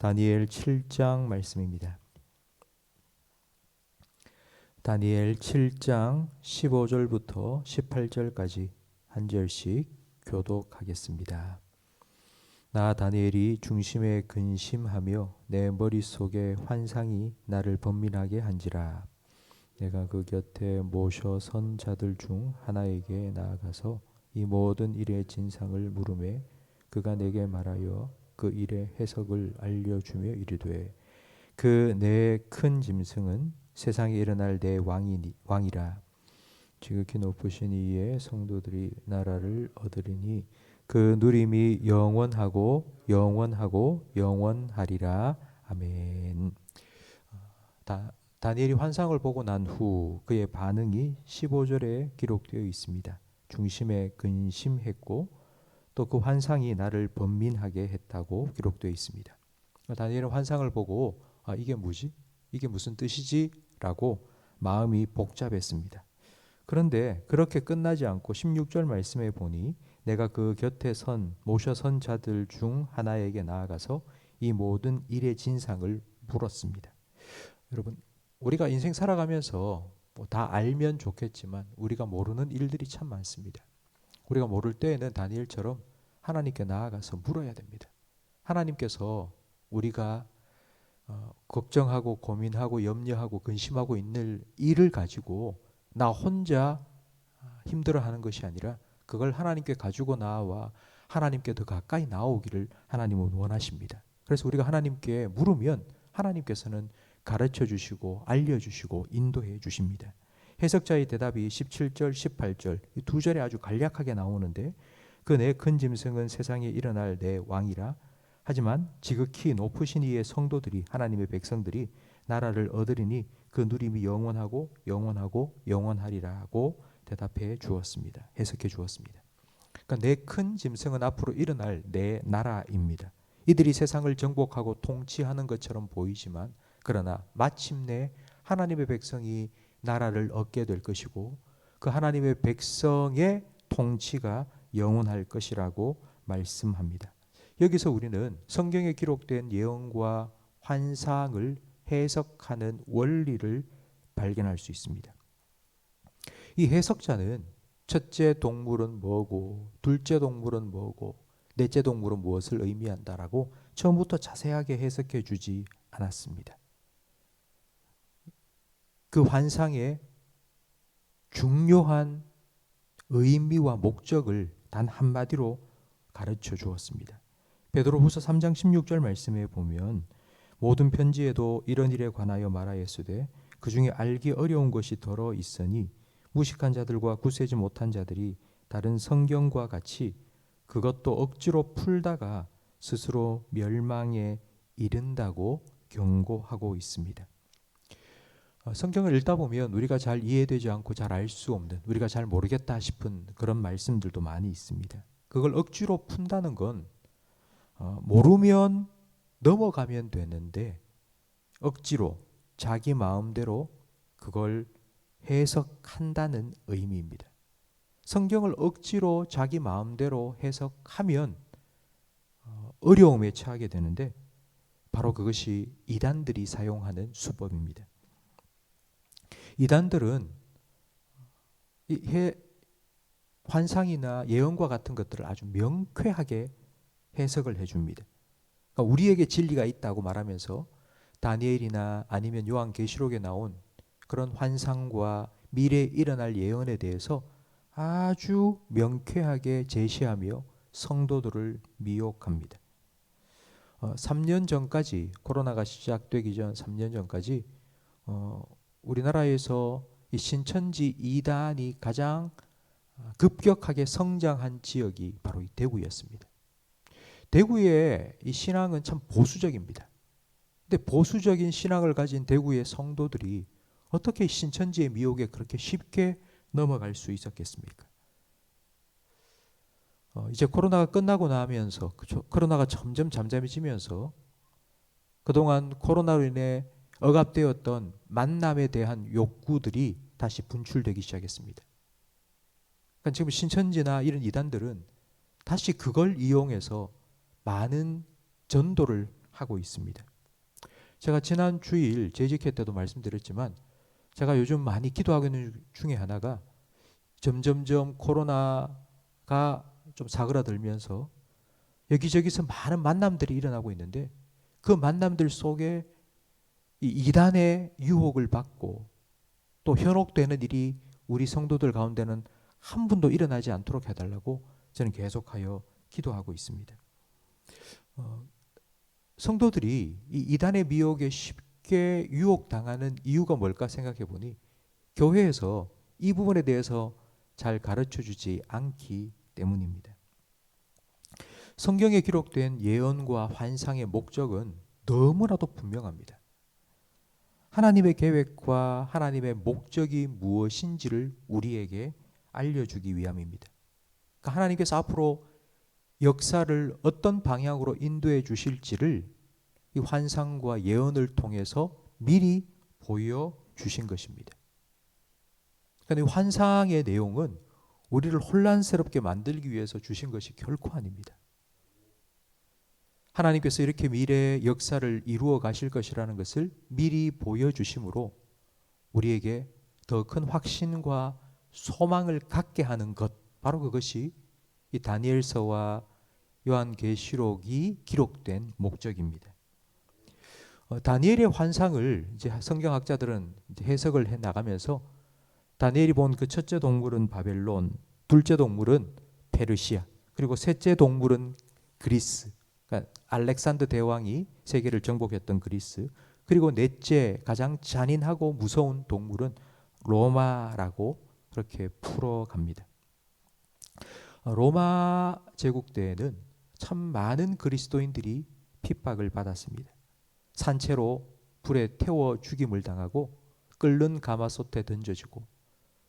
다니엘 7장 말씀입니다. 다니엘 7장 15절부터 18절까지 한 절씩 교독하겠습니다. 나 다니엘이 중심에 근심하며 내 머릿속에 환상이 나를 번민하게 한지라 내가 그 곁에 모셔 선 자들 중 하나에게 나아가서 이 모든 일의 진상을 물음에 그가 내게 말하여 그 일의 해석을 알려주며 이르되 그 내 큰 짐승은 세상에 일어날 내 왕이니 왕이라 지극히 높으신 이의 성도들이 나라를 얻으리니 그 누림이 영원하고 영원하고 영원하리라 아멘. 다, 다니엘이 환상을 보고 난 후 그의 반응이 15절에 기록되어 있습니다. 중심에 근심했고 또 그 환상이 나를 번민하게 했다고 기록되어 있습니다. 다니엘은 환상을 보고 아, 이게 뭐지? 이게 무슨 뜻이지? 라고 마음이 복잡했습니다. 그런데 그렇게 끝나지 않고 16절 말씀에 보니 내가 그 곁에 선 모셔 선 자들 중 하나에게 나아가서 이 모든 일의 진상을 물었습니다. 여러분 우리가 인생 살아가면서 뭐 다 알면 좋겠지만 우리가 모르는 일들이 참 많습니다. 우리가 모를 때에는 다니엘처럼 하나님께 나아가서 물어야 됩니다. 하나님께서 우리가 어, 걱정하고 고민하고 염려하고 근심하고 있는 일을 가지고 나 혼자 힘들어하는 것이 아니라 그걸 하나님께 가지고 나와 하나님께 더 가까이 나오기를 하나님은 원하십니다. 그래서 우리가 하나님께 물으면 하나님께서는 가르쳐 주시고 알려 주시고 인도해 주십니다. 해석자의 대답이 17절, 18절 이 두 절에 아주 간략하게 나오는데 그 내 큰 짐승은 세상에 일어날 내 왕이라 하지만 지극히 높으신 이의 성도들이 하나님의 백성들이 나라를 얻으리니 그 누림이 영원하고 영원하고 영원하리라고 대답해 주었습니다. 해석해 주었습니다. 그러니까 내 큰 짐승은 앞으로 일어날 내 나라입니다. 이들이 세상을 정복하고 통치하는 것처럼 보이지만 그러나 마침내 하나님의 백성이 나라를 얻게 될 것이고 그 하나님의 백성의 통치가 영원할 것이라고 말씀합니다. 여기서 우리는 성경에 기록된 예언과 환상을 해석하는 원리를 발견할 수 있습니다. 이 해석자는 첫째 동물은 뭐고, 둘째 동물은 뭐고, 넷째 동물은 무엇을 의미한다라고 처음부터 자세하게 해석해 주지 않았습니다. 그 환상의 중요한 의미와 목적을 단 한마디로 가르쳐 주었습니다. 베드로후서 3장 16절 말씀에 보면 모든 편지에도 이런 일에 관하여 말하였으되 그 중에 알기 어려운 것이 더러 있으니 무식한 자들과 구세지 못한 자들이 다른 성경과 같이 그것도 억지로 풀다가 스스로 멸망에 이른다고 경고하고 있습니다. 어, 성경을 읽다 보면 우리가 잘 이해되지 않고 잘 알 수 없는 우리가 잘 모르겠다 싶은 그런 말씀들도 많이 있습니다. 그걸 억지로 푼다는 건 어, 모르면 넘어가면 되는데 억지로 자기 마음대로 그걸 해석한다는 의미입니다. 성경을 억지로 자기 마음대로 해석하면 어, 어려움에 처하게 되는데 바로 그것이 이단들이 사용하는 수법입니다. 이단들은 해, 환상이나 예언과 같은 것들을 아주 명쾌하게 해석을 해줍니다. 그러니까 우리에게 진리가 있다고 말하면서 다니엘이나 아니면 요한계시록에 나온 그런 환상과 미래에 일어날 예언에 대해서 아주 명쾌하게 제시하며 성도들을 미혹합니다. 어, 3년 전까지 코로나가 시작되기 전 3년 전까지 어, 우리나라에서 이 신천지 이단이 가장 급격하게 성장한 지역이 바로 이 대구였습니다. 대구의 이 신앙은 참 보수적입니다. 근데 보수적인 신앙을 가진 대구의 성도들이 어떻게 신천지의 미혹에 그렇게 쉽게 넘어갈 수 있었겠습니까? 어, 이제 코로나가 끝나고 나면서 그쵸? 코로나가 점점 잠잠해지면서 그동안 코로나로 인해 억압되었던 만남에 대한 욕구들이 다시 분출되기 시작했습니다. 그러니까 지금 신천지나 이런 이단들은 다시 그걸 이용해서 많은 전도를 하고 있습니다. 제가 지난 주일 재직회 때도 말씀드렸지만 제가 요즘 많이 기도하고 있는 중에 하나가 점점점 코로나가 좀 사그라들면서 여기저기서 많은 만남들이 일어나고 있는데 그 만남들 속에 이 이단의 유혹을 받고 또 현혹되는 일이 우리 성도들 가운데는 한 분도 일어나지 않도록 해달라고 저는 계속하여 기도하고 있습니다. 어, 성도들이 이 이단의 미혹에 쉽게 유혹당하는 이유가 뭘까 생각해 보니 교회에서 이 부분에 대해서 잘 가르쳐 주지 않기 때문입니다. 성경에 기록된 예언과 환상의 목적은 너무나도 분명합니다. 하나님의 계획과 하나님의 목적이 무엇인지를 우리에게 알려주기 위함입니다. 그러니까 하나님께서 앞으로 역사를 어떤 방향으로 인도해 주실지를 이 환상과 예언을 통해서 미리 보여 주신 것입니다. 그러니까 이 환상의 내용은 우리를 혼란스럽게 만들기 위해서 주신 것이 결코 아닙니다. 하나님께서 이렇게 미래의 역사를 이루어 가실 것이라는 것을 미리 보여주심으로 우리에게 더 큰 확신과 소망을 갖게 하는 것 바로 그것이 이 다니엘서와 요한계시록이 기록된 목적입니다. 어, 다니엘의 환상을 이제 성경학자들은 이제 해석을 해 나가면서 다니엘이 본 그 첫째 동물은 바벨론, 둘째 동물은 페르시아, 그리고 셋째 동물은 그리스. 그러니까 알렉산더 대왕이 세계를 정복했던 그리스. 그리고 넷째 가장 잔인하고 무서운 동물은 로마라고 그렇게 풀어갑니다. 로마 제국 때에는 참 많은 그리스도인들이 핍박을 받았습니다. 산채로 불에 태워 죽임을 당하고 끓는 가마솥에 던져지고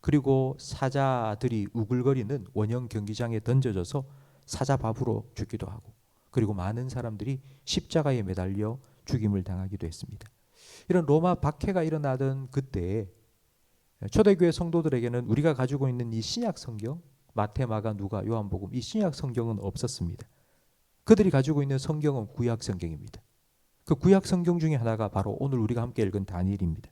그리고 사자들이 우글거리는 원형 경기장에 던져져서 사자밥으로 죽기도 하고 그리고 많은 사람들이 십자가에 매달려 죽임을 당하기도 했습니다. 이런 로마 박해가 일어나던 그때 초대교회 성도들에게는 우리가 가지고 있는 이 신약 성경 마태, 마가, 누가, 요한복음 이 신약 성경은 없었습니다. 그들이 가지고 있는 성경은 구약 성경입니다. 그 구약 성경 중에 하나가 바로 오늘 우리가 함께 읽은 다니엘입니다.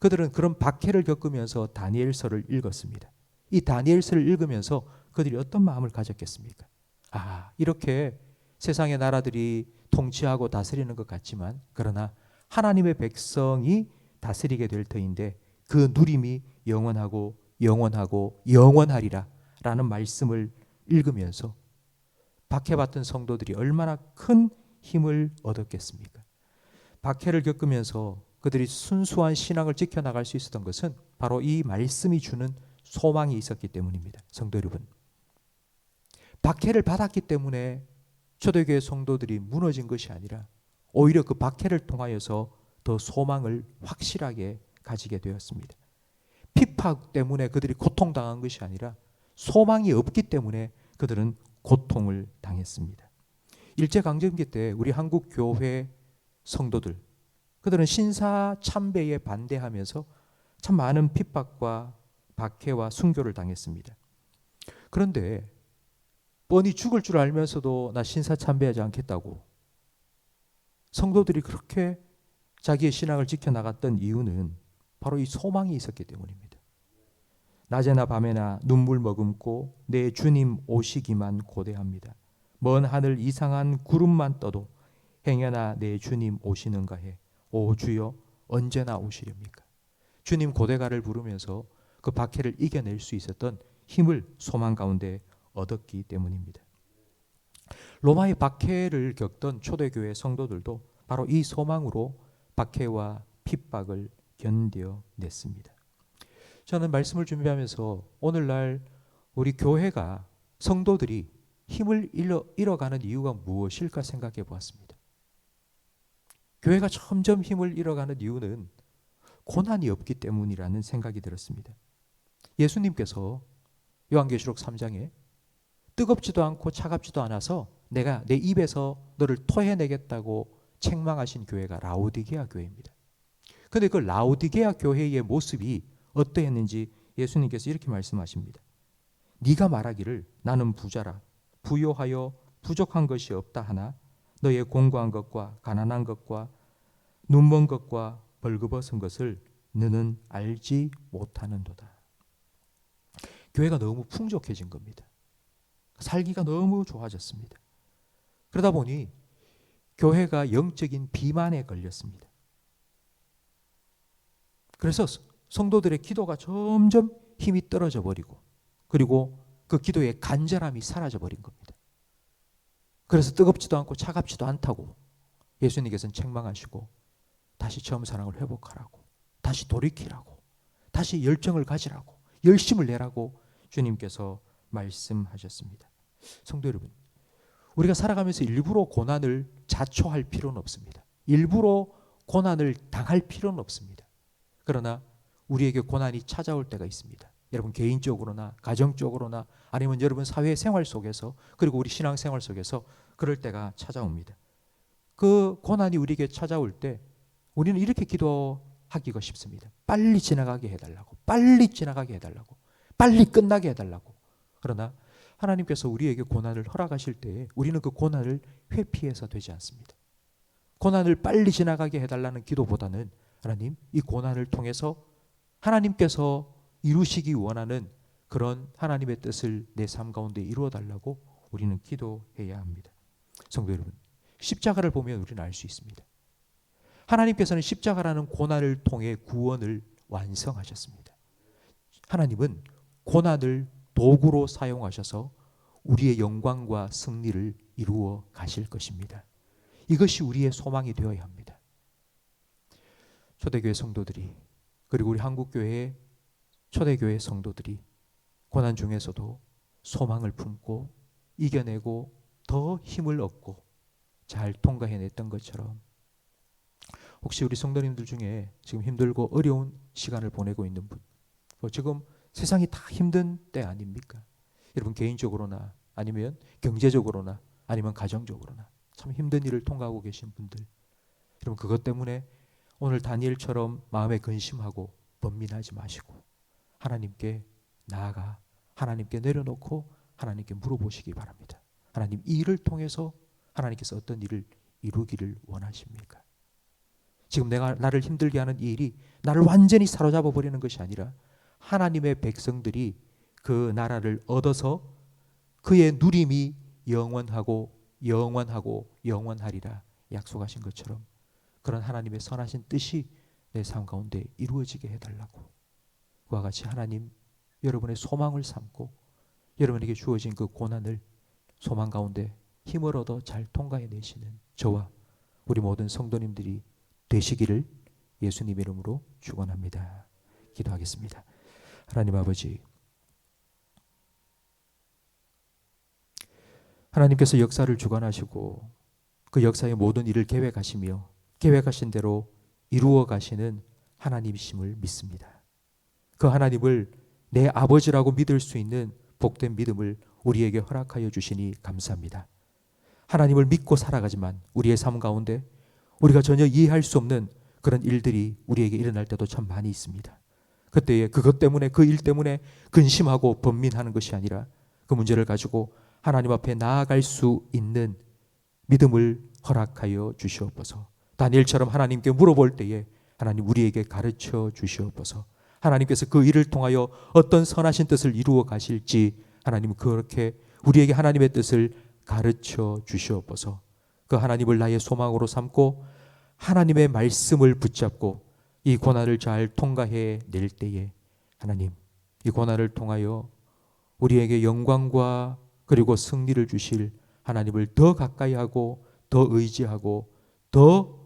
그들은 그런 박해를 겪으면서 다니엘서를 읽었습니다. 이 다니엘서를 읽으면서 그들이 어떤 마음을 가졌겠습니까? 아, 이렇게 세상의 나라들이 통치하고 다스리는 것 같지만 그러나 하나님의 백성이 다스리게 될 터인데 그 누림이 영원하고 영원하고 영원하리라 라는 말씀을 읽으면서 박해받던 성도들이 얼마나 큰 힘을 얻었겠습니까? 박해를 겪으면서 그들이 순수한 신앙을 지켜나갈 수 있었던 것은 바로 이 말씀이 주는 소망이 있었기 때문입니다. 성도 여러분. 박해를 받았기 때문에 초대교회 성도들이 무너진 것이 아니라 오히려 그 박해를 통하여서 더 소망을 확실하게 가지게 되었습니다. 핍박 때문에 그들이 고통당한 것이 아니라 소망이 없기 때문에 그들은 고통을 당했습니다. 일제 강점기 때 우리 한국 교회 성도들 그들은 신사 참배에 반대하면서 참 많은 핍박과 박해와 순교를 당했습니다. 그런데 뻔히 죽을 줄 알면서도 나 신사 참배하지 않겠다고 성도들이 그렇게 자기의 신앙을 지켜나갔던 이유는 바로 이 소망이 있었기 때문입니다. 낮에나 밤에나 눈물 머금고 내 주님 오시기만 고대합니다. 먼 하늘 이상한 구름만 떠도 행여나 내 주님 오시는가 해. 오 주여 언제나 오시렵니까? 주님 고대가를 부르면서 그 박해를 이겨낼 수 있었던 힘을 소망 가운데 얻었기 때문입니다. 로마의 박해를 겪던 초대교회 성도들도 바로 이 소망으로 박해와 핍박을 견뎌냈습니다. 저는 말씀을 준비하면서 오늘날 우리 교회가 성도들이 힘을 잃어, 잃어가는 이유가 무엇일까 생각해 보았습니다. 교회가 점점 힘을 잃어가는 이유는 고난이 없기 때문이라는 생각이 들었습니다. 예수님께서 요한계시록 3장에 뜨겁지도 않고 차갑지도 않아서 내가 내 입에서 너를 토해내겠다고 책망하신 교회가 라오디게아 교회입니다. 근데 그 라오디게아 교회의 모습이 어떠했는지 예수님께서 이렇게 말씀하십니다. 네가 말하기를 나는 부자라 부요하여 부족한 것이 없다 하나 너의 공고한 것과 가난한 것과 눈먼 것과 벌거벗은 것을 너는 알지 못하는도다. 교회가 너무 풍족해진 겁니다. 살기가 너무 좋아졌습니다. 그러다 보니 교회가 영적인 비만에 걸렸습니다. 그래서 성도들의 기도가 점점 힘이 떨어져 버리고 그리고 그 기도의 간절함이 사라져 버린 겁니다. 그래서 뜨겁지도 않고 차갑지도 않다고 예수님께서는 책망하시고 다시 처음 사랑을 회복하라고 다시 돌이키라고 다시 열정을 가지라고 열심을 내라고 주님께서 말씀하셨습니다. 성도 여러분, 우리가 살아가면서 일부러 고난을 자초할 필요는 없습니다. 일부러 고난을 당할 필요는 없습니다. 그러나 우리에게 고난이 찾아올 때가 있습니다. 여러분 개인적으로나 가정적으로나 아니면 여러분 사회 생활 속에서 그리고 우리 신앙 생활 속에서 그럴 때가 찾아옵니다. 그 고난이 우리에게 찾아올 때 우리는 이렇게 기도하기가 쉽습니다. 빨리 지나가게 해달라고, 빨리 지나가게 해달라고, 빨리 끝나게 해달라고. 그러나 하나님께서 우리에게 고난을 허락하실 때에 우리는 그 고난을 회피해서 되지 않습니다. 고난을 빨리 지나가게 해달라는 기도보다는 하나님 이 고난을 통해서 하나님께서 이루시기 원하는 그런 하나님의 뜻을 내 삶 가운데 이루어 달라고 우리는 기도해야 합니다. 성도 여러분, 십자가를 보면 우리는 알 수 있습니다. 하나님께서는 십자가라는 고난을 통해 구원을 완성하셨습니다. 하나님은 고난을 도구로 사용하셔서 우리의 영광과 승리를 이루어 가실 것입니다. 이것이 우리의 소망이 되어야 합니다. 초대교회 성도들이 그리고 우리 한국교회의 초대교회 성도들이 고난 중에서도 소망을 품고 이겨내고 더 힘을 얻고 잘 통과해냈던 것처럼 혹시 우리 성도님들 중에 지금 힘들고 어려운 시간을 보내고 있는 분, 뭐 지금 세상이 다 힘든 때 아닙니까? 여러분 개인적으로나 아니면 경제적으로나 아니면 가정적으로나 참 힘든 일을 통과하고 계신 분들, 여러분 그것 때문에 오늘 다니엘처럼 마음에 근심하고 번민하지 마시고 하나님께 나아가 하나님께 내려놓고 하나님께 물어보시기 바랍니다. 하나님 이 일을 통해서 하나님께서 어떤 일을 이루기를 원하십니까? 지금 내가 나를 힘들게 하는 이 일이 나를 완전히 사로잡아 버리는 것이 아니라 하나님의 백성들이 그 나라를 얻어서 그의 누림이 영원하고 영원하고 영원하리라 약속하신 것처럼 그런 하나님의 선하신 뜻이 내 삶 가운데 이루어지게 해달라고 그와 같이 하나님 여러분의 소망을 삼고 여러분에게 주어진 그 고난을 소망 가운데 힘을 얻어 잘 통과해 내시는 저와 우리 모든 성도님들이 되시기를 예수님 이름으로 축원합니다. 기도하겠습니다. 하나님 아버지 하나님께서 역사를 주관하시고 그 역사의 모든 일을 계획하시며 계획하신 대로 이루어 가시는 하나님이심을 믿습니다. 그 하나님을 내 아버지라고 믿을 수 있는 복된 믿음을 우리에게 허락하여 주시니 감사합니다. 하나님을 믿고 살아가지만 우리의 삶 가운데 우리가 전혀 이해할 수 없는 그런 일들이 우리에게 일어날 때도 참 많이 있습니다. 그때에 그것 때문에 그 일 때문에 근심하고 번민하는 것이 아니라 그 문제를 가지고 하나님 앞에 나아갈 수 있는 믿음을 허락하여 주시옵소서. 다니엘처럼 하나님께 물어볼 때에 하나님 우리에게 가르쳐 주시옵소서. 하나님께서 그 일을 통하여 어떤 선하신 뜻을 이루어 가실지 하나님 그렇게 우리에게 하나님의 뜻을 가르쳐 주시옵소서. 그 하나님을 나의 소망으로 삼고 하나님의 말씀을 붙잡고 이 고난을 잘 통과해 낼 때에 하나님 이 고난을 통하여 우리에게 영광과 그리고 승리를 주실 하나님을 더 가까이 하고 더 의지하고 더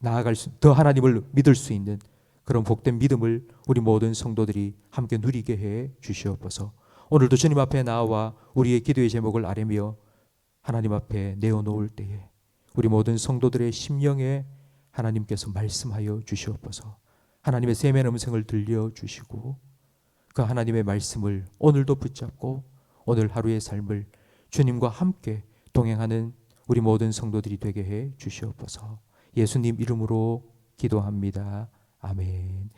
나아갈 수, 더 하나님을 믿을 수 있는 그런 복된 믿음을 우리 모든 성도들이 함께 누리게 해 주시옵소서. 오늘도 주님 앞에 나와 우리의 기도의 제목을 아뢰며 하나님 앞에 내어놓을 때에 우리 모든 성도들의 심령에 하나님께서 말씀하여 주시옵소서. 하나님의 세면 음성을 들려 주시고 그 하나님의 말씀을 오늘도 붙잡고 오늘 하루의 삶을 주님과 함께 동행하는 우리 모든 성도들이 되게 해 주시옵소서. 예수님 이름으로 기도합니다. 아멘.